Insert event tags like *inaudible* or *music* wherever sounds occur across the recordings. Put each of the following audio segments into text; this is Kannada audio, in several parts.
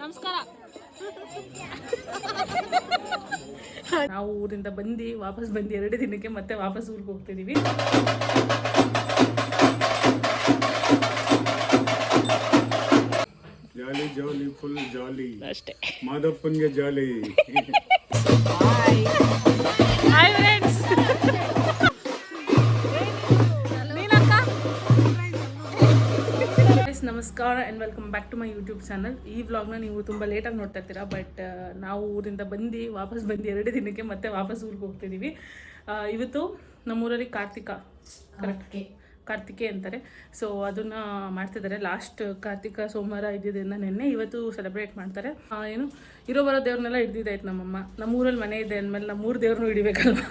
ನಮಸ್ಕಾರ. ನಾವು ಊರಿಂದ ಬಂದು ವಾಪಸ್ ಬಂದು ಎರಡು ದಿನಕ್ಕೆ ಮತ್ತೆ ವಾಪಸ್ ಊರಿಗೆ ಹೋಗ್ತಿದ್ದೀವಿ ಜಾಲಿ ಜಾಲಿ ಫುಲ್ ಜಾಲಿ. ಅಷ್ಟೇ. ಮಾದಪ್ಪನ್ಗೆ ಜಾಲಿ. ನಮಸ್ಕಾರ and welcome back to my YouTube channel ಈ ವ್ಲಾಗ್ನ ನೀವು ತುಂಬ ಲೇಟಾಗಿ ನೋಡ್ತಾ ಇರ್ತೀರಾ ಬಟ್ ನಾವು ಊರಿಂದ ಬಂದು ವಾಪಸ್ ಬಂದು ಎರಡು ದಿನಕ್ಕೆ ಮತ್ತೆ ವಾಪಸ್ ಊರಿಗೆ ಹೋಗ್ತಿದ್ದೀವಿ ಇವತ್ತು ನಮ್ಮೂರಲ್ಲಿ ಕಾರ್ತಿಕ ಕರೆಕ್ಟ್ ಕಾರ್ತಿಕೆ. ಅಂತಾರೆ. ಸೊ ಅದನ್ನು ಮಾಡ್ತಿದ್ದಾರೆ ಲಾಸ್ಟ್ ಕಾರ್ತಿಕ ಸೋಮವಾರ ಇದ್ದಿದ್ದರಿಂದ ನಿನ್ನೆ ಇವತ್ತು ಸೆಲೆಬ್ರೇಟ್ ಮಾಡ್ತಾರೆ. ಏನು ಇರೋ ಬರೋ ದೇವ್ರನ್ನೆಲ್ಲ ಹಿಡ್ದಿದ್ದಾಯ್ತು ನಮ್ಮಮ್ಮ. ನಮ್ಮೂರಲ್ಲಿ ಮನೆ ಇದೆ ಅಂದಮೇಲೆ ನಮ್ಮೂರು ದೇವ್ರನ್ನೂ ಹಿಡಿಬೇಕಲ್ವಾ?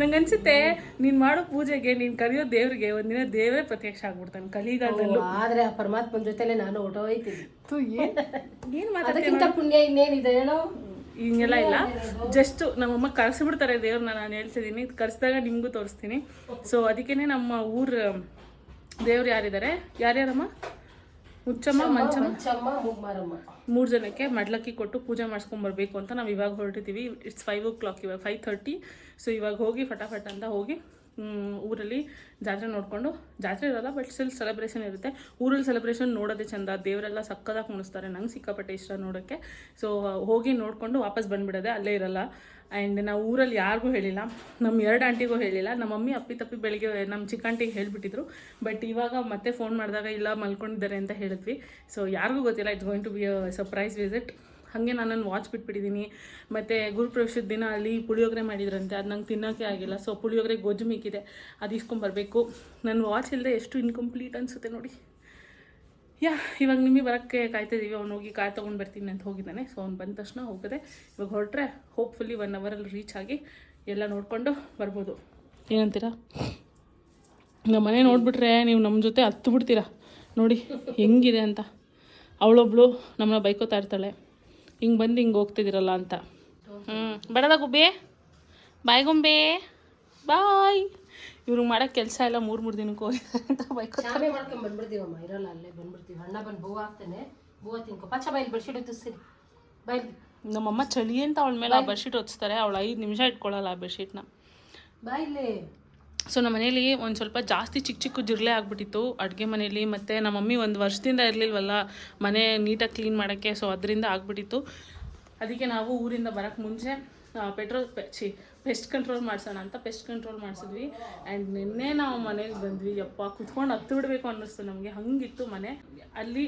ನಂಗೆ ಅನ್ಸುತ್ತೆ ನೀನು ಮಾಡೋ ಪೂಜೆಗೆ ನೀನು ಕರೆಯೋ ದೇವ್ರಿಗೆ ಒಂದಿನ ದೇವರೇ ಪ್ರತ್ಯಕ್ಷ ಆಗ್ಬಿಡ್ತಾನೆ ಕಲಿಗಾಲದಲ್ಲೂ. ಆದ್ರೆ ಆ ಪರಮಾತ್ಮನ ಜೊತೆಲೆ ನಾನು ಹೊಟ್ಟೋಯ್ತೀನಿ ಏನು ಅದಕ್ಕಿಂತ ಪುಣ್ಯ ಇನ್ನೇನಿದೆ ಹೇಳೋ? ಹಿಂಗೆಲ್ಲ ಇಲ್ಲ. ಜಸ್ಟ್ ನಮ್ಮಮ್ಮ ಕರ್ಸಿಬಿಡ್ತಾರೆ ದೇವ್ರನ್ನ ನಾನು ಹೇಳ್ತಿದ್ದೀನಿ ಕರ್ಸಿದಾಗ ನಿಮಗೂ ತೋರಿಸ್ತೀನಿ. ಸೊ ಅದಕ್ಕೇ ನಮ್ಮ ಊರ ದೇವ್ರು ಯಾರಿದ್ದಾರೆ? ಯಾರ್ಯಾರಮ್ಮ? ಮುಚ್ಚಮ್ಮ ಮಂಚಮ್ಮ? ಮುಗ್ಮಾರಮ್ಮ. ಮೂರು ಜನಕ್ಕೆ ಮಡ್ಲಕ್ಕಿ ಕೊಟ್ಟು ಪೂಜೆ ಮಾಡಿಸ್ಕೊಂಬರ್ಬೇಕು ಅಂತ ನಾವು ಇವಾಗ ಹೊರಟಿದ್ದೀವಿ ಇಟ್ಸ್ ಫೈವ್ ಓ ಕ್ಲಾಕ್ ಇವಾಗ ಫೈವ್ ಥರ್ಟಿ ಸೊ ಇವಾಗ ಹೋಗಿ ಫಟಾಫಟ್ ಅಂತ ಹೋಗಿ ಊರಲ್ಲಿ ಜಾತ್ರೆ ನೋಡಿಕೊಂಡು ಜಾತ್ರೆ ಇರಲ್ಲ ಬಟ್ ಸ್ಟಿಲ್ ಸೆಲೆಬ್ರೇಷನ್ ಇರುತ್ತೆ. ಊರಲ್ಲಿ ಸೆಲೆಬ್ರೇಷನ್ ನೋಡೋದೇ ಚಂದ ದೇವರೆಲ್ಲ ಸಕ್ಕದಾಗಿ ಕುಣಿಸ್ತಾರೆ ನಂಗೆ ಸಿಕ್ಕಾಪಟ್ಟೆ ಇಷ್ಟ ನೋಡೋಕ್ಕೆ. ಸೊ ಹೋಗಿ ನೋಡಿಕೊಂಡು ವಾಪಸ್ ಬಂದುಬಿಡೋದೆ ಅಲ್ಲೇ ಇರಲ್ಲ. ಆ್ಯಂಡ್ ನಾವು ಊರಲ್ಲಿ ಯಾರಿಗೂ ಹೇಳಿಲ್ಲ ನಮ್ಮ ಎರಡು ಆಂಟಿಗೂ ಹೇಳಿಲ್ಲ ನಮ್ಮ ಮಮ್ಮಿ ಅಪ್ಪಿ ತಪ್ಪಿ ಬೆಳಿಗ್ಗೆ ನಮ್ಮ ಚಿಕ್ಕ ಆಂಟಿಗೆ ಹೇಳಿಬಿಟ್ಟಿದ್ರು. ಬಟ್ ಇವಾಗ ಮತ್ತೆ ಫೋನ್ ಮಾಡಿದಾಗ ಇಲ್ಲ, ಮಲ್ಕೊಂಡಿದ್ದಾರೆ ಅಂತ ಹೇಳಿದ್ವಿ. ಸೊ ಯಾರಿಗೂ ಗೊತ್ತಿಲ್ಲ it's going to be a surprise visit ಹಾಗೆ ನಾನು ವಾಚ್ ಬಿಟ್ಬಿಟ್ಟಿದ್ದೀನಿ ಮತ್ತು ಗುರುಪ್ರವೇಶದ ದಿನ ಅಲ್ಲಿ ಪುಳಿಯೋಗರೆ ಮಾಡಿದ್ರಂತೆ, ಅದು ನಂಗೆ ತಿನ್ನೋಕ್ಕೆ ಆಗಿಲ್ಲ. ಸೊ ಪುಳಿಯೋಗರೆ ಗೊಜ್ಜು ಮಿಕ್ಕಿದೆ, ಅದು ಇಸ್ಕೊಂಬರ್ಬೇಕು. ನನ್ನ ವಾಚ್ ಇಲ್ಲದೆ ಎಷ್ಟು ಇನ್ಕಂಪ್ಲೀಟ್ ಅನಿಸುತ್ತೆ ನೋಡಿ. ಯಾ, ಇವಾಗ ನಿಮಗೆ ಬರೋಕ್ಕೆ ಕಾಯ್ತಿದ್ದೀವಿ. ಅವ್ನು ಹೋಗಿ ಕಾರ್ ತೊಗೊಂಡು ಬರ್ತೀನಿ ಅಂತ ಹೋಗಿದ್ದಾನೆ. ಸೊ ಅವ್ನು ಬಂದ ತಕ್ಷಣ ಹೋಗದೆ ಇವಾಗ ಹೊರಟ್ರೆ ಹೋಪ್ಫುಲ್ಲಿ ಒನ್ ಅವರಲ್ಲಿ ರೀಚ್ ಆಗಿ ಎಲ್ಲ ನೋಡಿಕೊಂಡು ಬರ್ಬೋದು. ಏನಂತೀರಾ? ನಮ್ಮ ಮನೆ ನೋಡಿಬಿಟ್ರೆ ನೀವು ನಮ್ಮ ಜೊತೆ ಹತ್ತು ಬಿಡ್ತೀರಾ? ನೋಡಿ, ಹೆಂಗಿದೆ ಅಂತ. ಅವಳೊಬ್ಳು ನಮ್ಮನ್ನ ಬೈಕೋತಾ ಇರ್ತಾಳೆ. ಹಿಂಗೆ ಬಂದು ಹಿಂಗೆ ಹೋಗ್ತಿದ್ದೀರಲ್ಲ ಅಂತ. ಹ್ಞೂ ಬಡದ ಗುಬ್ಬಿ. ಬಾಯ್ ಗೊಂಬೆ. ಬಾಯ್ ಇವ್ರಿಗೆ ಮಾಡೋ ಕೆಲಸ ಎಲ್ಲ ಮೂರು ಮೂರು ದಿನಕ್ಕೆ ಹೋಗಿ ಅಂತ ಬೈಕೋ ಮಾಡ್ಕೊಂಡು ಬಂದ್ಬಿಡ್ತೀವಮ್ಮ ಇರಲ್ಲ ಅಲ್ಲೇ ಬಂದ್ಬಿಡ್ತೀವಿ. ಅಣ್ಣ ಬಂದು ಹೂವು ಹಾಕ್ತಾನೆ ಹೂವು ತಿನ್ಕೊ. ಪಚ್ಚ ಬೈಲ್ ಬೆಡ್ಶೀಟ್ ಬೈಲ್. ನಮ್ಮಮ್ಮ ಚಳಿ ಅಂತ ಅವಳ ಮೇಲೆ ಆ ಬೆಡ್ಶೀಟ್ ಹೊತ್ತಾರೆ ಅವಳು ಐದು ನಿಮಿಷ ಇಟ್ಕೊಳ್ಳಲ್ಲ ಆ ಬೆಡ್ಶೀಟ್ನ. ಬಾಯ್ಲಿ ಸೊ ನಮ್ಮ ಮನೇಲಿ ಒಂದು ಸ್ವಲ್ಪ ಜಾಸ್ತಿ ಚಿಕ್ಕ ಚಿಕ್ಕ ಜಿರ್ಲೆ ಆಗ್ಬಿಟ್ಟಿತ್ತು. ಅಡುಗೆ ಮನೇಲಿ ಮತ್ತು ನಮ್ಮ ಮಮ್ಮಿ ಒಂದು ವರ್ಷದಿಂದ ಇರಲಿಲ್ವಲ್ಲ ಮನೆ ನೀಟಾಗಿ ಕ್ಲೀನ್ ಮಾಡೋಕ್ಕೆ ಸೊ ಅದರಿಂದ ಆಗ್ಬಿಟ್ಟಿತ್ತು. ಅದಕ್ಕೆ ನಾವು ಊರಿಂದ ಬರೋಕ್ಕೆ ಮುಂಚೆ ಪೆಟ್ರೋಲ್ ಛಿ ಪೆಸ್ಟ್ ಕಂಟ್ರೋಲ್ ಮಾಡಿಸೋಣ ಅಂತ ಪೆಸ್ಟ್ ಕಂಟ್ರೋಲ್ ಮಾಡಿಸಿದ್ವಿ. ಆ್ಯಂಡ್ ನಿನ್ನೆ ನಾವು ಮನೆಗೆ ಬಂದ್ವಿ. ಯಪ್ಪ, ಕುತ್ಕೊಂಡು ಹತ್ತು ಬಿಡಬೇಕು ಅನ್ನಿಸ್ತು ನಮಗೆ. ಹಂಗಿತ್ತು ಮನೆ. ಅಲ್ಲಿ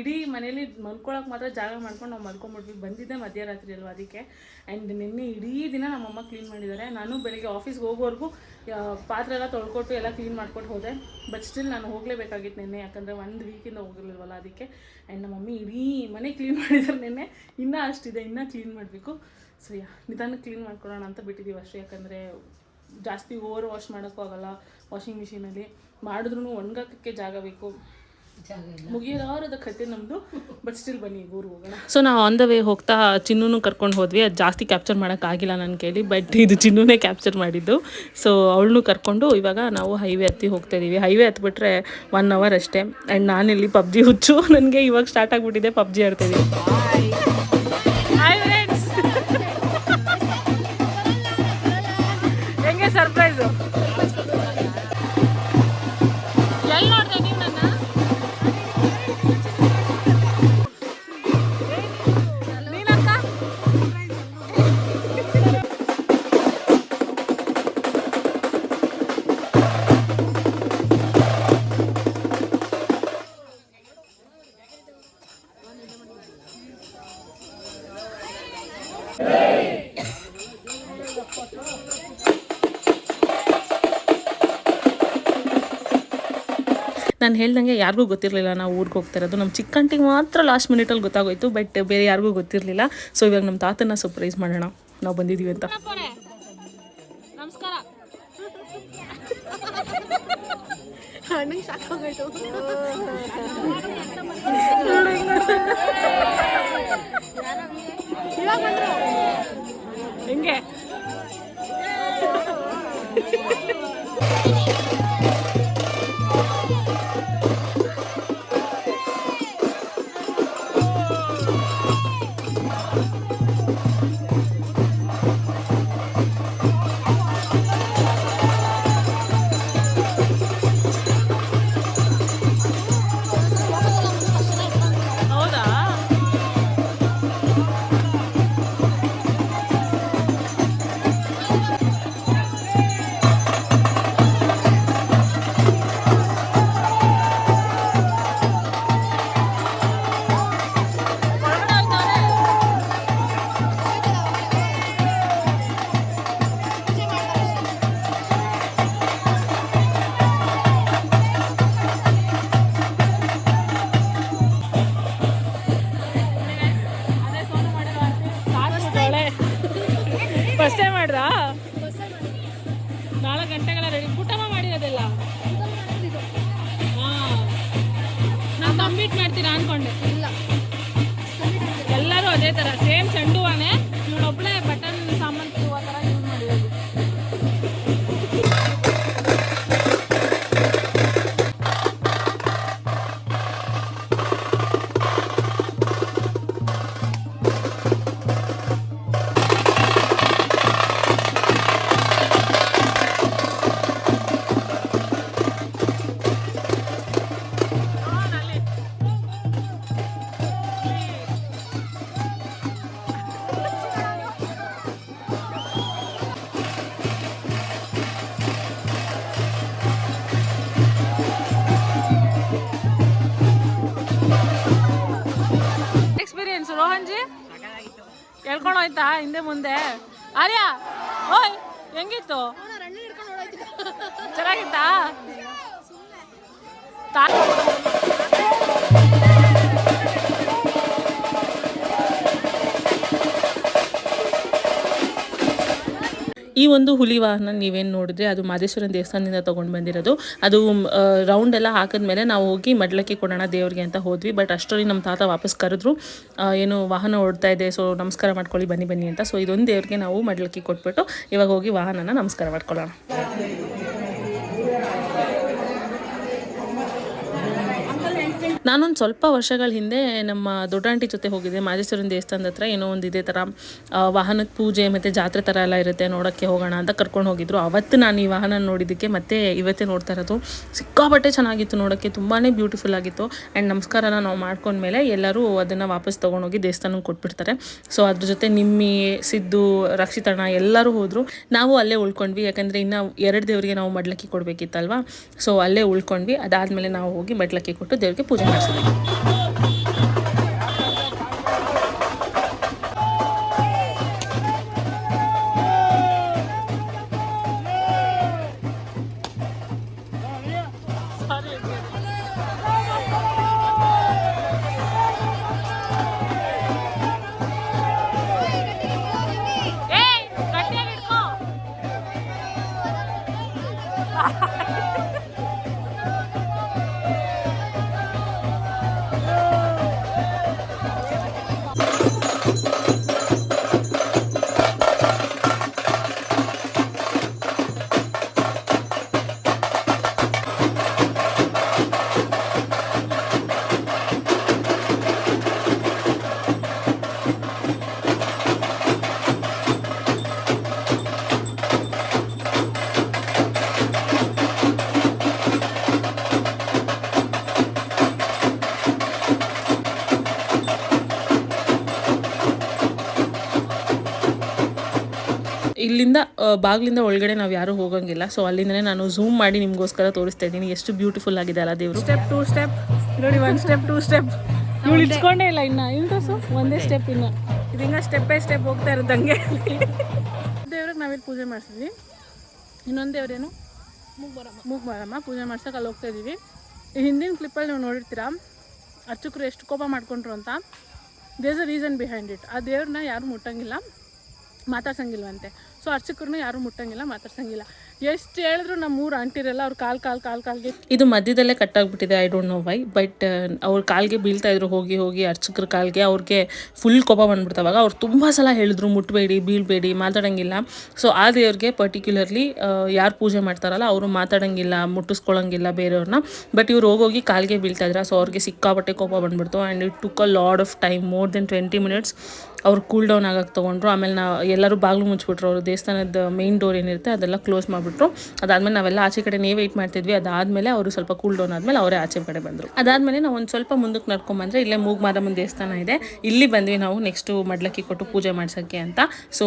ಇಡೀ ಮನೇಲಿ ಮಲ್ಕೊಳಕ್ಕೆ ಮಾತ್ರ ಜಾಗ ಮಾಡ್ಕೊಂಡು ನಾವು ಮಲ್ಕೊಂಡ್ಬಿಟ್ವಿ ಬಂದಿದ್ದೆ ಮಧ್ಯರಾತ್ರಿ ಅಲ್ವಾ ಅದಕ್ಕೆ. ಆ್ಯಂಡ್ ನಿನ್ನೆ ಇಡೀ ದಿನ ನಮ್ಮಮ್ಮ ಕ್ಲೀನ್ ಮಾಡಿದ್ದಾರೆ ನಾನು ಬೆಳಿಗ್ಗೆ ಆಫೀಸ್ಗೆ ಹೋಗೋವರೆಗೂ ಪಾತ್ರೆ ಎಲ್ಲ ತೊಳ್ಕೊಟ್ಟು ಎಲ್ಲ ಕ್ಲೀನ್ ಮಾಡ್ಕೊಂಡು ಹೋದೆ. ಬಟ್ ಸ್ಟಿಲ್ ನಾನು ಹೋಗಲೇಬೇಕಾಗಿತ್ತು ನಿನ್ನೆ. ಯಾಕಂದರೆ ಒಂದು ವೀಕಿಂದ ಹೋಗಿರ್ಲಿಲ್ವಲ್ಲ ಅದಕ್ಕೆ. ಆ್ಯಂಡ್ ನಮ್ಮ ಮಮ್ಮಿ ಇಡೀ ಮನೆ ಕ್ಲೀನ್ ಮಾಡಿದ್ದಾರೆ ನಿನ್ನೆ. ಇನ್ನೂ ಅಷ್ಟಿದೆ. ಇನ್ನೂ ಕ್ಲೀನ್ ಮಾಡಬೇಕು. ಸೊ ನಿಧಾನ ನಿಧಾನಕ್ಕೆ ಕ್ಲೀನ್ ಮಾಡ್ಕೊಳ್ಳೋಣ ಅಂತ ಬಿಟ್ಟಿದ್ದೀವಿ ಅಷ್ಟೇ ಯಾಕಂದರೆ ಜಾಸ್ತಿ ಓವರ್ ವಾಶ್ ಮಾಡೋಕ್ಕೂ ಆಗೋಲ್ಲ ವಾಷಿಂಗ್ ಮಿಷಿನಲ್ಲಿ ಮಾಡಿದ್ರೂ ಒಣಗಾಕಕ್ಕೆ ಜಾಗ ಬೇಕು. ಜಾಗ ಇಲ್ಲ. ಮುಗಿಯಲಾರದ ಕತೆ ನಮ್ಮದು ಬಟ್ ಸ್ಟಿಲ್ ಬನ್ನಿ ಊರಿಗೆ ಹೋಗೋಣ. ಸೊ ನಾವು ಆನ್ ದ ವೇ ಹೋಗ್ತಾ ಚಿನ್ನೂ ಕರ್ಕೊಂಡು ಹೋದ್ವಿ. ಅದು ಜಾಸ್ತಿ ಕ್ಯಾಪ್ಚರ್ ಮಾಡೋಕ್ಕಾಗಿಲ್ಲ ನನ್ನ ಕೇಳಿ ಬಟ್ ಇದು ಚಿನ್ನೂನೇ ಕ್ಯಾಪ್ಚರ್ ಮಾಡಿದ್ದು. ಸೊ ಅವಳನ್ನು ಕರ್ಕೊಂಡು ಇವಾಗ ನಾವು ಹೈವೇ ಹತ್ತಿ ಹೋಗ್ತಾ ಇದ್ದೀವಿ ಹೈವೇ ಹತ್ಬಿಟ್ರೆ ಒನ್ ಅವರ್ ಅಷ್ಟೇ. ಆ್ಯಂಡ್ ನಾನಿಲ್ಲಿ ಪಬ್ಜಿ ಹುಚ್ಚು. *laughs* ನನಗೆ ಇವಾಗ ಸ್ಟಾರ್ಟ್ ಆಗಿಬಿಟ್ಟಿದೆ ಪಬ್ಜಿ ಆಡ್ತಾ ಇದೀವಿ ನಾನು ಹೇಳ್ದಂಗೆ ಯಾರಿಗೂ ಗೊತ್ತಿರಲಿಲ್ಲ ನಾವು ಊರಿಗೆ ಹೋಗ್ತಿರೋದು ನಮ್ಮ ಚಿಕ್ಕಂಟಿಗೆ ಮಾತ್ರ ಲಾಸ್ಟ್ ಮಿನಿಟಲ್ಲಿ ಗೊತ್ತಾಗೋಯ್ತು ಬಟ್ ಬೇರೆ ಯಾರಿಗೂ ಗೊತ್ತಿರಲಿಲ್ಲ. ಸೊ ಇವಾಗ ನಮ್ಮ ತಾತನ ಸರ್ಪ್ರೈಸ್ ಮಾಡೋಣ. ನಾವು ಬಂದಿದ್ದೀವಿ ಅಂತ. ನಮಸ್ಕಾರ. ಹೆಂಗೆ? ಫಸ್ಟ್ ಟೈಮ್ ಮಾಡ್ದಾ ಭಾಳ ಗಂಟೆಗಳ ರೆಡಿ ಊಟ ಮಾಡಿರೋದೆಲ್ಲ? ನಾನು ಕಂಪ್ಲೀಟ್ ಮಾಡ್ತೀರಾ ಅನ್ಕೊಂಡೆ. ಇಲ್ಲ. ಎಲ್ಲರೂ ಅದೇ ಥರ ಸೇಮ್ ಚೆಂಡುವಾನೆ? ಆರ್ಯ ಓಯ್ ಹೆಂಗಿತ್ತು? ಚೆನ್ನಾಗಿತ್ತಾ? ಈ ಒಂದು ಹುಲಿ ವಾಹನ ನೀವೇನು ನೋಡಿದ್ರೆ? ಅದು ಮಾದೇಶ್ವರನ ದೇವಸ್ಥಾನದಿಂದ ತೊಗೊಂಡು ಬಂದಿರೋದು. ಅದು ರೌಂಡ್ ಎಲ್ಲ ಹಾಕಿದ್ಮೇಲೆ ನಾವು ಹೋಗಿ ಮಡ್ಲಕ್ಕಿ ಕೊಡೋಣ ದೇವ್ರಿಗೆ ಅಂತ ಹೋದ್ವಿ. ಬಟ್ ಅಷ್ಟರಲ್ಲಿ ನಮ್ಮ ತಾತ ವಾಪಸ್ ಕರೆದ್ರು ಏನು ವಾಹನ ಓಡ್ತಾ ಇದೆ ಸೊ ನಮಸ್ಕಾರ ಮಾಡ್ಕೊಳ್ಳಿ, ಬನ್ನಿ ಬನ್ನಿ ಅಂತ. ಸೊ ಇದೊಂದು ದೇವ್ರಿಗೆ ನಾವು ಮಡ್ಲಕ್ಕಿ ಕೊಟ್ಬಿಟ್ಟು ಇವಾಗ ಹೋಗಿ ವಾಹನನ ನಮಸ್ಕಾರ ಮಾಡ್ಕೊಳ್ಳೋಣ. ನಾನೊಂದು ಸ್ವಲ್ಪ ವರ್ಷಗಳ ಹಿಂದೆ ನಮ್ಮ ದೊಡ್ಡಾಂಟಿ ಜೊತೆ ಹೋಗಿದ್ದೆ. ಮಾದೇಶ್ವರನ ದೇವಸ್ಥಾನದ ಹತ್ರ ಏನೋ ಒಂದು ಇದೇ ಥರ ವಾಹನದ ಪೂಜೆ ಮತ್ತು ಜಾತ್ರೆ ಥರ ಎಲ್ಲ ಇರುತ್ತೆ, ನೋಡೋಕ್ಕೆ ಹೋಗೋಣ ಅಂತ ಕರ್ಕೊಂಡು ಹೋಗಿದ್ರು. ಅವತ್ತು ನಾನು ಈ ವಾಹನ ನೋಡಿದ್ದಕ್ಕೆ ಮತ್ತೆ ಇವತ್ತೇ ನೋಡ್ತಾ ಇರೋದು. ಸಿಕ್ಕಾಪಟ್ಟೆ ಚೆನ್ನಾಗಿತ್ತು ನೋಡೋಕ್ಕೆ ತುಂಬಾ ಬ್ಯೂಟಿಫುಲ್ ಆಗಿತ್ತು. ಆ್ಯಂಡ್ ನಮಸ್ಕಾರನ ನಾವು ಮಾಡ್ಕೊಂಡ್ಮೇಲೆ ಎಲ್ಲರೂ ಅದನ್ನು ವಾಪಸ್ ತೊಗೊಂಡೋಗಿ ದೇವಸ್ಥಾನಕ್ಕೆ ಕೊಟ್ಬಿಡ್ತಾರೆ. ಸೊ ಅದ್ರ ಜೊತೆ ನಿಮ್ಮಿ, ಸಿದ್ದು, ರಕ್ಷಿತಣ್ಣ ಎಲ್ಲರೂ ಹೋದರು. ನಾವು ಅಲ್ಲೇ ಉಳ್ಕೊಂಡ್ವಿ. ಯಾಕಂದರೆ ಇನ್ನು ಎರಡು ದೇವರಿಗೆ ನಾವು ಮಡ್ಲಕ್ಕಿ ಕೊಡಬೇಕಿತ್ತಲ್ವಾ? ಸೊ ಅಲ್ಲೇ ಉಳ್ಕೊಂಡ್ವಿ. ಅದಾದಮೇಲೆ ನಾವು ಹೋಗಿ ಮಡ್ಲಕ್ಕಿ ಕೊಟ್ಟು ದೇವರಿಗೆ ಪೂಜೆ ಮಾಡಿಸಿದ್ವಿ ಏಯ್ ಇಲ್ಲಿಂದ ಬಾಗಿಲಿಂದ ಒಳಗಡೆ ನಾವು ಯಾರೂ ಹೋಗಂಗಿಲ್ಲ. ಸೊ ಅಲ್ಲಿಂದನೇ ನಾನು ಝೂಮ್ ಮಾಡಿ ನಿಮಗೋಸ್ಕರ ತೋರಿಸ್ತಾ ಇದ್ದೀನಿ. ಎಷ್ಟು ಬ್ಯೂಟಿಫುಲ್ ಆಗಿದೆ ಅಲ್ಲ ದೇವರು. ಸ್ಟೆಪ್ ಟೂ ಸ್ಟೆಪ್ ನೋಡಿ ಒನ್ ಸ್ಟೆಪ್ ಟೂ ಸ್ಟೆಪ್ ಉಳಿಸ್ಕೊಂಡೇ ಇಟ್ಕೊಂಡೇ ಇಲ್ಲ ಇನ್ನ. ಇಂತ ಒಂದೇ ಸ್ಟೆಪ್ ಇನ್ನ. ಇದು ಹಿಂಗ ಸ್ಟೆಪ್ ಬೈ ಸ್ಟೆಪ್ ಹೋಗ್ತಾ ಇರೋದಂಗೆ. ದೇವ್ರಿಗೆ ನಾವಿಲ್ಲಿ ಪೂಜೆ ಮಾಡ್ತೀವಿ ಇನ್ನೊಂದು ದೇವ್ರೇನು? ಮೂಗ್ಬಾರಮ್ಮ ಪೂಜೆ ಮಾಡ್ಸಕ್ಕೆ ಅಲ್ಲಿ ಹೋಗ್ತಾ ಇದ್ದೀವಿ ಈ ಹಿಂದಿನ ಕ್ಲಿಪ್ಪಲ್ಲಿ ನೀವು ನೋಡಿರ್ತೀರಾ? ಅರ್ಚಕರು ಎಷ್ಟು ಕೋಪ ಮಾಡ್ಕೊಂಡ್ರು ಅಂತ. There's a reason behind it ಆ ದೇವ್ರನ್ನ ಯಾರು ಮುಟ್ಟಂಗಿಲ್ಲ. ಮಾತಾಡ್ಸಂಗಿಲ್ವಂತೆ. ಸೊ ಅರ್ಚಕರನ್ನ ಯಾರೂ ಮುಟ್ಟಂಗಿಲ್ಲ ಮಾತಾಡ್ಸಂಗಿಲ್ಲ. ಎಷ್ಟು ಹೇಳಿದ್ರು ನಮ್ಮ ಊರು ಅಂಟಿರಲ್ಲ, ಅವ್ರು ಕಾಲು ಕಾಲು ಕಾಲು, ಕಾಲ್ಗೆ ಇದು ಮಧ್ಯದಲ್ಲೇ cut ಕಟ್ಟಾಗ್ಬಿಟ್ಟಿದೆ I don't know why but ಅವ್ರ ಕಾಲ್ಗೆ ಬೀಳ್ತಾ ಇದ್ರು, ಹೋಗಿ ಹೋಗಿ, ಅರ್ಚಕರ ಕಾಲ್ಗೆ, ಅವ್ರಿಗೆ ಫುಲ್ ಕೋಪ ಬಂದ್ಬಿಡ್ತಾವಾಗ. ಅವ್ರು ತುಂಬ ಸಲ ಹೇಳಿದ್ರು ಮುಟ್ಟಬೇಡಿ ಬೀಳ್ಬೇಡಿ, ಮಾತಾಡಂಗಿಲ್ಲ. ಸೊ ಆ ದೇವ್ರಿಗೆ ಪರ್ಟಿಕ್ಯುಲರ್ಲಿ ಯಾರು ಪೂಜೆ ಮಾಡ್ತಾರಲ್ಲ, ಅವರು ಮಾತಾಡಂಗಿಲ್ಲ ಮುಟ್ಟಿಸ್ಕೊಳ್ಳೋಂಗಿಲ್ಲ ಬೇರೆಯವ್ರನ್ನ ಬಟ್ ಇವ್ರು ಹೋಗೋಗಿ ಕಾಲ್ಗೆ ಬೀಳ್ತಾ ಇದ್ರ ಸೊ ಅವ್ರಿಗೆ ಸಿಕ್ಕಾಪಟ್ಟೆ ಕೋಪ ಬಂದ್ಬಿಡ್ತು. And it took a lot of time more than twenty minutes ಅವ್ರು ಕೂಲ್ ಡೌನ್ ಆಗಕ್ಕೆ ತೊಗೊಂಡ್ರು. ಆಮೇಲೆ ನಾವು ಎಲ್ಲರೂ ಬಾಗಿಲು ಮುಚ್ಚಿಬಿಟ್ರು ಅವರು ದೇವಸ್ಥಾನದ ಮೇನ್ ಡೋರ್ ಏನಿರುತ್ತೆ, ಅದೆಲ್ಲ ಕ್ಲೋಸ್ ಮಾಡಿಬಿಟ್ರು. ಅದಾದಮೇಲೆ ನಾವೆಲ್ಲ ಆಚೆ ಕಡೆ ವೆಯ್ಟ್ ಮಾಡ್ತಿದ್ವಿ. ಅದಾದಮೇಲೆ ಅವರು ಸ್ವಲ್ಪ ಕೂಲ್ ಡೌನ್ ಆದಮೇಲೆ ಅವರೇ ಆಚೆ ಕಡೆ ಬಂದರು. ಅದಾದಮೇಲೆ ನಾವು ಒಂದು ಸ್ವಲ್ಪ ಮುಂದಕ್ಕೆ ನಡ್ಕೊಂಬಂದ್ರೆ ಇಲ್ಲೇ ಮೂಗ್ ದೇವಸ್ಥಾನ ಇದೆ. ಇಲ್ಲಿ ಬಂದ್ವಿ ನಾವು ನೆಕ್ಸ್ಟು ಮಡ್ಲಕ್ಕಿ ಕೊಟ್ಟು ಪೂಜೆ ಮಾಡ್ಸೋಕ್ಕೆ ಅಂತ. ಸೊ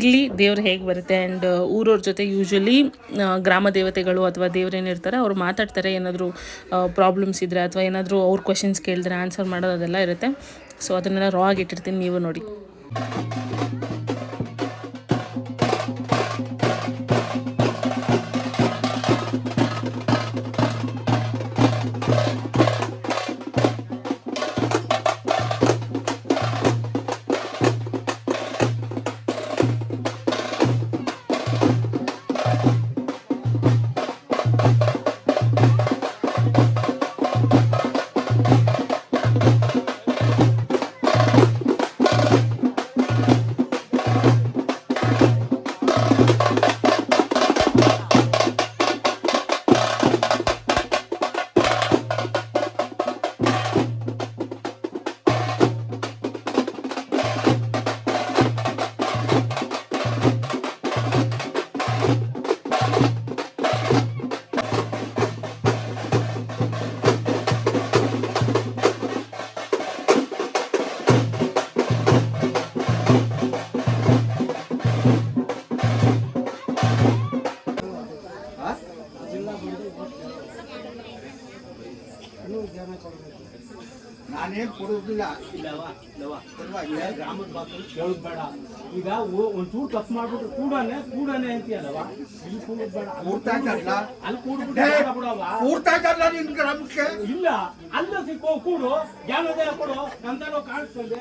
ಇಲ್ಲಿ ದೇವ್ರು ಹೇಗೆ ಬರುತ್ತೆ ಆ್ಯಂಡ್ ಊರವ್ರ ಜೊತೆ ಯೂಶ್ವಲಿ ಗ್ರಾಮ ದೇವತೆಗಳು ಅಥವಾ ದೇವ್ರೇನಿರ್ತಾರೆ ಅವ್ರು ಮಾತಾಡ್ತಾರೆ. ಏನಾದರೂ ಪ್ರಾಬ್ಲಮ್ಸ್ ಇದ್ದರೆ ಅಥವಾ ಏನಾದರೂ ಅವ್ರ ಕ್ವಶನ್ಸ್ ಕೇಳಿದ್ರೆ ಆನ್ಸರ್ ಮಾಡೋದು ಅದೆಲ್ಲ ಇರುತ್ತೆ. ಸೊ ಅದನ್ನೆಲ್ಲ ರಾ ಆಗಿಟ್ಟಿರ್ತೀನಿ ನೀವು ನೋಡಿ. ನಾನೇನ್ ಕೊಡೋದಿಲ್ಲ? ಇಲ್ಲವಾ? ಇಲ್ಲವಾ? ಪರವಾಗಿಲ್ಲ ಗ್ರಾಮದ ಮಕ್ಕಳು ಕೇಳೋದು ಬೇಡ. ಈಗ ಒಂದ್ ಚೂರು ತಪ್ಪು ಮಾಡ್ಬಿಟ್ರೆ ಕೂಡನೆ ಕೂಡನೆ ಅಂತೀಯಲ್ಲವಾ? ಇಲ್ಲಿ ಕೂಡೋದು ಬೇಡ. ಕೂಡ್ತಾ ಇದ್ದಲ್ಲ ಅಲ್ಲಿ ಕೂಡ್ತಾ ನಿನ್ ಗ್ರಾಮಕ್ಕೆ? ಇಲ್ಲ. ಅಲ್ಲ ಸಿಕ್ಕೋ ಕೂಡು. ಜ್ಞಾನೋದಯ ಕೊಡು. ನಂತರ ಕಾಣಿಸ್ತದೆ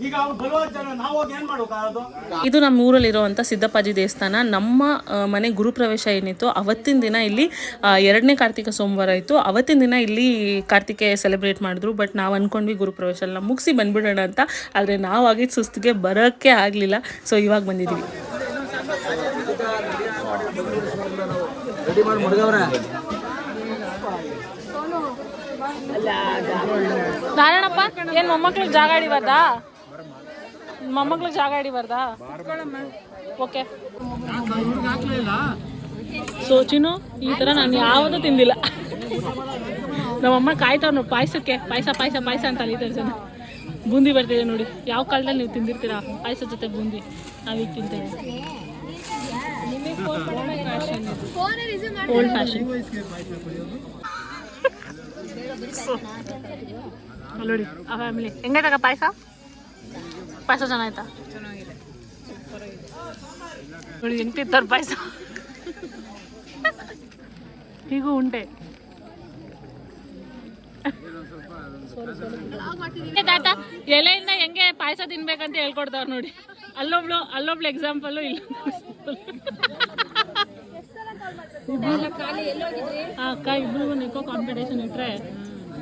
ಈಗ ಅವ್ರು ಬರುವ ಜನ ನಾವು ಹೋಗಿ ಏನ್ ಮಾಡೋದು ಇದು ನಮ್ಮ ಊರಲ್ಲಿರುವಂಥ ಸಿದ್ದಪ್ಪಾಜಿ ದೇವಸ್ಥಾನ. ನಮ್ಮ ಆ, ಮನೆ ಗುರುಪ್ರವೇಶ ಏನಿತ್ತು ಅವತ್ತಿನ ದಿನ ಇಲ್ಲಿ ಆ, ಎರಡನೇ ಕಾರ್ತಿಕ ಸೋಮವಾರ ಇತ್ತು. ಅವತ್ತಿನ ದಿನ ಇಲ್ಲಿ ಕಾರ್ತಿಕೆ ಸೆಲೆಬ್ರೇಟ್ ಮಾಡಿದ್ರು ಬಟ್ ನಾವು ಅಂದ್ಕೊಂಡ್ವಿ ಗುರುಪ್ರವೇಶ ಎಲ್ಲ ಮುಗಿಸಿ ಬಂದ್ಬಿಡೋಣ ಅಂತ. ಆದರೆ ನಾವು ಆಗಿದ್ದ ಸುಸ್ತಿಗೆ ಬರೋಕ್ಕೆ ಆಗಲಿಲ್ಲ. ಸೊ ಇವಾಗ ಬಂದಿದ್ದೀವಿ ನಾರಾಯಣಪ್ಪ ಏನು ಮೊಮ್ಮಕ್ಳಿಗೆ ಜಾಗ ಮೊಮ್ಮಕ್ಳಿಗೆ ಜಾಗ ಹಿಡಿಬಾರ್ದಾ? ಓಕೆ ಸೋಚಿನೂ ಈ ಥರ ನಾನು ಯಾವತ್ತೂ ತಿಂದಿಲ್ಲ. ನಮ್ಮಮ್ಮ ಕಾಯ್ತಾವ್ ಪಾಯಸಕ್ಕೆ. ಪಾಯಸ ಪಾಯಸ ಪಾಯಸ ಅಂತ ಅಲ್ಲಿದ್ದಾರೆ ಜನ ಬೂಂದಿ ಬರ್ತಿದೆ ನೋಡಿ. ಯಾವ ಕಾಲದಲ್ಲಿ ನೀವು ತಿಂದಿರ್ತೀರಾ? ಪಾಯಸ ಜೊತೆ ಬೂಂದಿ. ನಾವೀಗ ತಿಂತೇವೆ. ಓಲ್ಡ್ ಫ್ಯಾಷನ್ ನೋಡಿ ಆ ಫ್ಯಾಮಿಲಿ ಹೆಂಗಾಯ್ತಾಗ ಪಾಯಸ? ಪಾಯಸ ಚೆನ್ನಾಯ್ತಾ ನೋಡಿ ಹೆಂಗ್ ತಿಂತಾರೆ ಪಾಯಸ. ಹೀಗೂ ಉಂಟೆ. ತಾತ ಎಲೆಯಿಂದ ಹೆಂಗೆ ಪಾಯಸ ತಿನ್ಬೇಕಂತ ಹೇಳ್ಕೊಡ್ತಾವ್ರು ನೋಡಿ. ಅಲ್ಲೊಬ್ಳು ಅಲ್ಲೊಬ್ಳು ಎಕ್ಸಾಂಪಲ್ ಇಲ್ಲ. ಅಕ್ಕ ಇಬ್ರಿಗೂ ನಿಕ್ಕೋ ಕಾಂಪಿಟೇಷನ್ ಇಟ್ರೆ.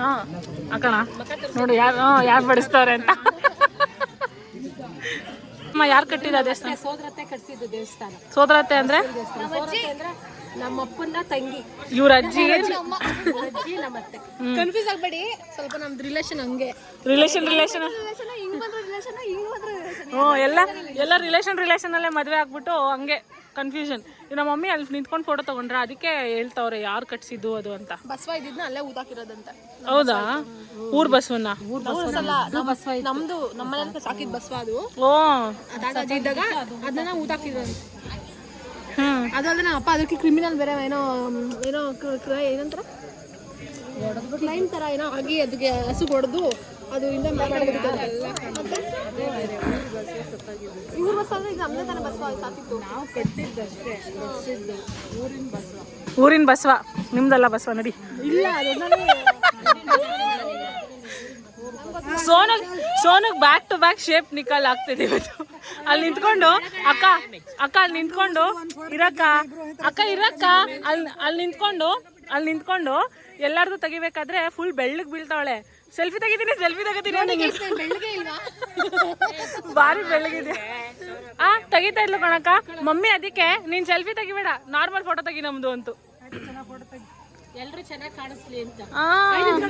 ಹಾ ಅಕ್ಕಣ. ನೋಡಿ ಯಾರು ಯಾರು ಬಡಿಸ್ತಾರೆ ಅಂತ. ಅಮ್ಮ ಯಾರು ಕಟ್ಟಿದ ದೇವಸ್ಥಾನ? ಸೋದರತ್ತೆ ಕಟ್ಟಿದ್ದು ದೇವಸ್ಥಾನ. ಸೋದರತ್ತೆ ಅಂದ್ರೆ? ನಮ್ಮಪ್ಪನ ಅಂದ್ರೆ ನಮ್ಮ ಅಪ್ಪನ ತಂಗಿ. ಇವ್ರ ಅಜ್ಜಿ? ಅಜ್ಜಿ ನಮ್ಮತ್ತೆ. ಕನ್ಫ್ಯೂಸ್ ಆಗ್ಬೇಡಿ. ಸ್ವಲ್ಪ ನಮ್ದು ರಿಲೇಶನ್ ಹಂಗೆ. ರಿಲೇಶನ್ ರಿಲೇಶನ್ ಹಿಂಗ್ ಬಂದ್ರೆ ರಿಲೇಷನ್ ಹಿಂಗ್ ಬಂದ್ರೆ ರಿಲೇಷನ್ ಹ್ಞೂ ಎಲ್ಲ ಎಲ್ಲ ರಿಲೇಷನ್ ರಿಲೇಷನ್ ಅಲ್ಲೇ ಮದುವೆ ಆಗ್ಬಿಟ್ಟು ಹಂಗೆ. ಕನ್ಫ್ಯೂಷನ್ ನಮ್ಮ ಮಮ್ಮಿ ಅಲ್ಲಿ ನಿಂತ್ಕೊಂಡು ಫೋಟೋ ತಗೊಂಡ್ರೆ ಅದಕ್ಕೆ ಹೇಳ್ತಾವ್ರೆ ಯಾರು ಕಟ್ಸಿದ್ದು ಅದು ಅಂತ. ಬಸವ ಇದ್ದಿದ್ನ ಅಲ್ಲೇ ಊದಾಕಿರೋದಂತ ಹೌದಾ? ಊರ್ ಬಸವನ್ನ ನಮ್ದು ನಮ್ಮ ಮನೇಲಿ ಸಾಕಿದ್ ಬಸವ ಅದು. ಓ. ಇದ್ದಾಗ ಅದನ್ನ ಊದಾಕಿರೋದು ಹ್ಮ್. ಅದಲ್ಲದೆ ನಮ್ಮ ಅಪ್ಪ ಅದಕ್ಕೆ ಕ್ರಿಮಿನಲ್ ಬೇರೆ ಏನೋ ಏನೋ ಏನಂತಾರ? ಕ್ಲೈಮ್ ತರ ಏನೋ ಆಗಿ ಅದಕ್ಕೆ ಹಸು ಹೊಡೆದು ಅದು ಇಂದ ಇವ್ರ ಬಸ್ ಅಂದ್ರೆ ಇದು ನಮ್ಮದೇ ತಾನೇ ಬಸ್ ಸಾಕಿತ್ತು ನಾವು ಕಟ್ಟಿದ್ದಷ್ಟೇ ಊರಿನ ಬಸವ. ನಿಮ್ದಲ್ಲ ಬಸವ ನಡಿ. ಇಲ್ಲ ಸೋನಗ್ ಸೋನಗ್ ಬ್ಯಾಕ್ ಟು ಬ್ಯಾಕ್ ಶೇಪ್ ನಿಕಲ್ ಆಗ್ತಿದೆ ಇವತ್ತು. ಅಲ್ಲಿ ನಿಂತ್ಕೊಂಡು ಅಕ್ಕ ಅಕ್ಕ ಅಲ್ಲಿ ನಿಂತ್ಕೊಂಡು ಇರಕ್ಕ. ಅಕ್ಕ ಇರಕ್ಕ. ಅಲ್ಲಿ ಅಲ್ಲಿ ನಿಂತ್ಕೊಂಡು ಅಲ್ಲಿ ನಿಂತ್ಕೊಂಡು ಎಲ್ಲಾರ್ದು ತೆಗಿಬೇಕಾದ್ರೆ ಫುಲ್ ಬೆಳ್ಳಗ್ ಬೀಳ್ತಾವಳೆ. ಸೆಲ್ಫಿ ತೆಗಿತೀನಿ ಸೆಲ್ಫಿ ತೆಗಿತೀನಿ ಬಾರಿ ಬೆಳಗಿದೆ ಇಲ್ವಾ? ಭಾರಿ ಬೆಳ್ಳಗಿದೆ ಆ ತೆಗಿತಾ ಇದ್ಲು ಕಣಕ್ಕ. ಮಮ್ಮಿ ಅದಕ್ಕೆ ನೀನ್ ಸೆಲ್ಫಿ ತೆಗಿಬೇಡ. ನಾರ್ಮಲ್ ಫೋಟೋ ತೆಗಿ ನಮ್ದು ಅಂತೂ. ಎಲ್ರು ಚೆನ್ನಾಗಿ ಕಾಣಿಸ್ಲಿ ಅಂತ. ಆ.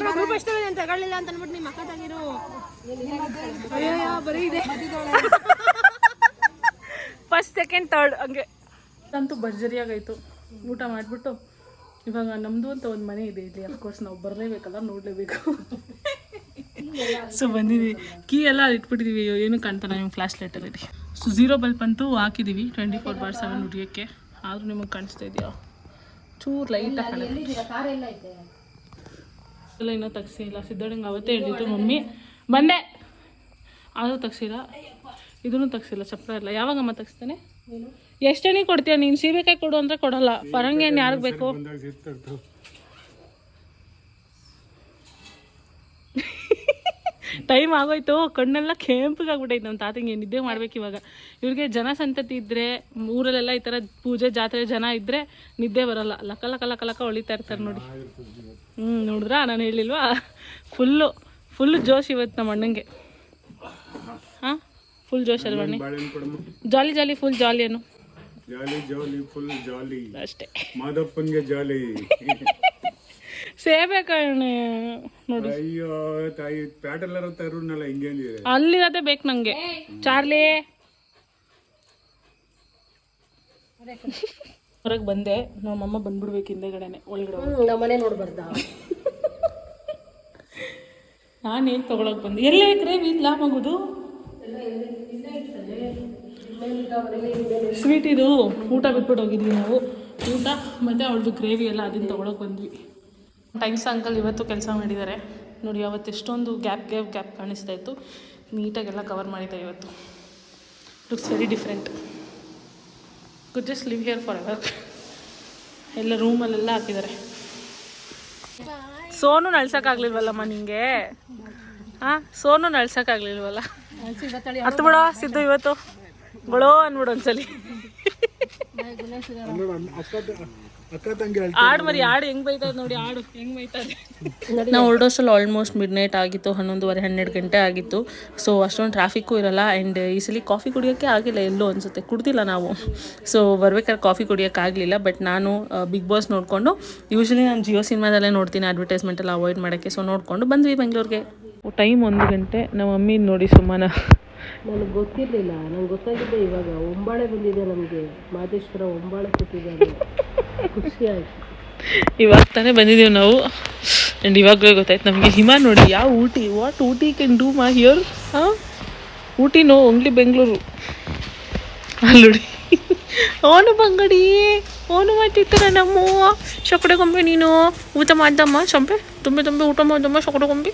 ಗ್ರೂಪ್ ಎಷ್ಟು ಅಂತ ತಗೊಳ್ಳಿಲ್ಲ ಅಂತ ಅಂದ್ಬಿಟ್ಟು ನಿಮ್ಮ ಅಕ್ಕ ತಂಗಿರು. ಅಯ್ಯೋ ಬರೀ ಇದೆ. ಫಸ್ಟ್ ಸೆಕೆಂಡ್ ತರ್ಡ್ ಹಂಗೆ. ಅಂತೂ ಭರ್ಜರಿಯಾಗಾಯ್ತು. ಊಟ ಮಾಡಿಬಿಟ್ಟು ಇವಾಗ ನಮ್ಮದು ಅಂತ ಒಂದು ಮನೆ ಇದೆ ಇಲ್ಲಿ ಅಫ್ಕೋರ್ಸ್ ನಾವು ಬರಲೇಬೇಕಲ್ಲ, ನೋಡಲೇಬೇಕು. ಸೊ ಬಂದಿದ್ದೀವಿ ಕೀ ಎಲ್ಲ ಇಟ್ಬಿಟ್ಟಿದ್ದೀವಿ ಏನು ಕಾಣ್ತಾನೆ ನಿಮ್ಮ ಫ್ಲಾಶ್ ಲೈಟಲ್ಲಿ ಸೊ ಝೀರೋ ಬಲ್ಪ್ ಅಂತೂ ಹಾಕಿದ್ದೀವಿ ಟ್ವೆಂಟಿ ಫೋರ್ ಬಾರ್ ಸೆವೆನ್ ಹುಡುಗಕ್ಕೆ ಆದರೂ ನಿಮಗೆ ಕಾಣಿಸ್ತಾ ಇದೆಯಾ? ಚೂರು ಲೈಟಾಗಿ ಕಾಣುತ್ತೆ. ಎಲ್ಲ ಇನ್ನೂ ತಗ್ಸಿಲ್ಲ ಸಿದ್ದಣ್ಣಂಗೆ ಅವತ್ತೇ ಹೇಳಿದ್ದು ಮಮ್ಮಿ. ಬಂದೆ ಆದರೂ ತಗ್ಸಿಲ್ಲ. ಇದನ್ನು ತಗ್ಸಿಲ್ಲ ಚಪ್ಪರ ಇಲ್ಲ ಯಾವಾಗಮ್ಮ ತೆಗ್ಸ್ತಾನೆ? ಎಷ್ಟೇನಿ ಕೊಡ್ತೀಯ? ನೀನು ಸೀಬೆಕಾಯಿ ಕೊಡು ಅಂದರೆ ಕೊಡಲ್ಲ. ಪರಂಗಿ ಏನು ಯಾರಿಗೆ ಬೇಕು? ಟೈಮ್ ಆಗೋಯ್ತು. ಕಣ್ಣೆಲ್ಲ ಕೆಂಪಗಾಗ್ಬಿಟ್ಟೈತೆ ನಮ್ಮ ತಾತಂಗೆ ನಿದ್ದೆ ಮಾಡ್ಬೇಕು ಇವಾಗ. ಇವ್ರಿಗೆ ಜನ ಸಂತತಿ ಇದ್ದರೆ ಊರಲ್ಲೆಲ್ಲ ಈ ಥರ ಪೂಜೆ ಜಾತ್ರೆ ಜನ ಇದ್ದರೆ ನಿದ್ದೆ ಬರಲ್ಲ. ಲಕ್ಕ ಲಕ್ಕ ಲಕ್ಕ ಲಕ್ಕ ಹೊಳಿತಾ ಇರ್ತಾರೆ ನೋಡಿ. ಹ್ಞೂ ನೋಡಿದ್ರಾ? ನಾನು ಹೇಳಿಲ್ವಾ? ಫುಲ್ಲು ಫುಲ್ ಜೋಶ್ ಇವತ್ತು ನಮ್ಮ ಅಣ್ಣಂಗೆ. ಹಾಂ? ಫುಲ್ ಜೋಶ್ ಅಲ್ವಾ ಅಣ್ಣ? ಬಾಳೆಹಣ್ಣು ಜಾಲಿ ಜಾಲಿ ಫುಲ್ ಜಾಲಿ ಅನ್ನು ಜಾಲಿ ಜಾಲಿ ಫುಲ್ ಜಾಲಿ. ಅಷ್ಟೇ. ಮಾದಪ್ಪನ್ಗೆ ಜಾಲಿ. ಸೇಬೆ ಕಣೆ ನೋಡಿ. ಅಯ್ಯೋ ತಾಯಿ ಪ್ಯಾಟೆಲ್ಲರ ತರುನಲ್ಲ ಹಿಂಗೇನಿದೆ ಅಲ್ಲಿರತ್ತೆ ಬೇಕು ನಂಗೆ. ಚಾರ್ಲಿ. ಹೊರಗೆ ಬಂದೆ ನಮ್ಮಮ್ಮ ಬಂದ್ಬಿಡ್ಬೇಕು ಹಿಂದೆಗಡೆನೆ ಒಳಗಡೆ. ನಮ್ಮನೆ ನೋಡ್ಬಾರ್ದ? ನಾನೇನು ತಗೊಳಕ್ ಬಂದೆ? ಎಲ್ಲೇ ಕ್ರೇಮ್ ಇಲ್ಲ ಮಗುದು ಸ್ವೀಟ್ ಇದು ಊಟ ಬಿಟ್ಬಿಟ್ಟು ಹೋಗಿದ್ವಿ ನಾವು. ಊಟ ಮತ್ತು ಅವಳದು ಗ್ರೇವಿ ಎಲ್ಲ ಅದನ್ನ ತೊಗೊಳಕ್ಕೆ ಬಂದ್ವಿ. ಟೈಮ್ಸ್ ಅಂಕಲ್ ಇವತ್ತು ಕೆಲಸ ಮಾಡಿದ್ದಾರೆ ನೋಡಿ ಅವತ್ತು ಎಷ್ಟೊಂದು ಗ್ಯಾಪ್ ಗ್ಯಾಪ್ ಗ್ಯಾಪ್ ಕಾಣಿಸ್ತಾ ಇತ್ತು. ನೀಟಾಗೆಲ್ಲ ಕವರ್ ಮಾಡಿದ್ದಾರೆ ಇವತ್ತು. Looks very different good just live here forever ಎಲ್ಲ ರೂಮಲ್ಲೆಲ್ಲ ಹಾಕಿದ್ದಾರೆ ಸೋನು ನಳ್ಸಕ್ಕಾಗ್ಲಿಲ್ವಲ್ಲಮ್ಮ ನಿಂಗೆ? ಹಾಂ ಸೋನು ನಳ್ಸಕ್ಕಾಗ್ಲಿಲ್ವಲ್ಲ? ಹತ್ತು ಬಿಡೋ ಸಿದ್ದು ಇವತ್ತು. ಗೊಳೋ ಅನ್ಬಿಡು ಒಂದ್ಸಲಿ. ಅಕ್ಕ ತಂಗಿ ಆಡು ಮರಿ ಆಡು ಹೆಂಗ್ ಬೈತದ ನೋಡಿ ಆಡು ಹೆಂಗ್ ಬೈತದೆ. ನಾವು ಹೊರಡೋಷ್ಟಲ್ಲಿ ಆಲ್ಮೋಸ್ಟ್ ಮಿಡ್ ನೈಟ್ ಆಗಿತ್ತು ಹನ್ನೊಂದುವರೆ ಹನ್ನೆರಡು ಗಂಟೆ ಆಗಿತ್ತು. ಸೊ ಅಷ್ಟೊಂದು ಟ್ರಾಫಿಕ್ಕು ಇರಲ್ಲ ಆ್ಯಂಡ್ ಈ ಸಲ ಕಾಫಿ ಕುಡಿಯೋಕ್ಕೆ ಆಗಿಲ್ಲ ಎಲ್ಲೋ ಅನಿಸುತ್ತೆ. ಕುಡ್ದಿಲ್ಲ ನಾವು. ಸೊ ಬರ್ಬೇಕಾದ್ರೆ ಕಾಫಿ ಕುಡಿಯೋಕ್ಕಾಗಲಿಲ್ಲ ಬಟ್ ನಾನು ಬಿಗ್ ಬಾಸ್ ನೋಡಿಕೊಂಡು ಯೂಶ್ವಲಿ ನಾನು ಜಿಯೋ ಸಿನಿಮಾದಲ್ಲೇ ನೋಡ್ತೀನಿ ಅಡ್ವರ್ಟೈಸ್ಮೆಂಟ್ ಎಲ್ಲ ಅವಾಯ್ಡ್ ಮಾಡೋಕ್ಕೆ. ಸೊ ನೋಡಿಕೊಂಡು ಬಂದ್ವಿ ಬೆಂಗಳೂರಿಗೆ ಟೈಮ್ ಒಂದು ಗಂಟೆ ನಮ್ಮ ಮಮ್ಮಿ ನೋಡಿ ಸುಮ್ಮನ ನನಗೆ ಗೊತ್ತಿರಲಿಲ್ಲ. ನಂಗೆ ಗೊತ್ತಾಗಿದ್ದೆ ಇವಾಗ ಒಂಬಾಳೆ ಬಂದಿದೆ ನಮಗೆ. ಮಾದೇಶ್ವರ ಒಂಬಾಳೆ ಕೊಟ್ಟಿದ್ದಾರೆ. ಖುಷಿ ಆಯ್ತು. ಇವಾಗ ತಾನೇ ಬಂದಿದ್ದೀವಿ ನಾವು. ಆ್ಯಂಡ್ ಇವಾಗಲೇ ಗೊತ್ತಾಯ್ತು ನಮಗೆ ಹಿಮ ನೋಡಿ ಯಾವ Ooty what Ooty can do ಮಾ ಹಿಯರ್ ಹಾಂ? ಊಟಿ ನೋ ಓನ್ಲಿ ಬೆಂಗಳೂರು ಅಲ್ಲಿ ನೋಡಿ. ಅವನು ಬಂಗಡಿ, ಅವನು ಮಾಡ್ತಿರ್ತಾರ ನಮ್ಮ ಸೊಕಡೆ ಗೊಂಬೆ ನೀನು. ಊಟ ಮಾಡ್ದಮ್ಮ ಸೊಂಬೆ ತುಂಬೆ ತುಂಬೆ ಊಟ ಮಾಡ್ದಮ್ಮ ಚಕಡೆ ಗೊಂಬೆ?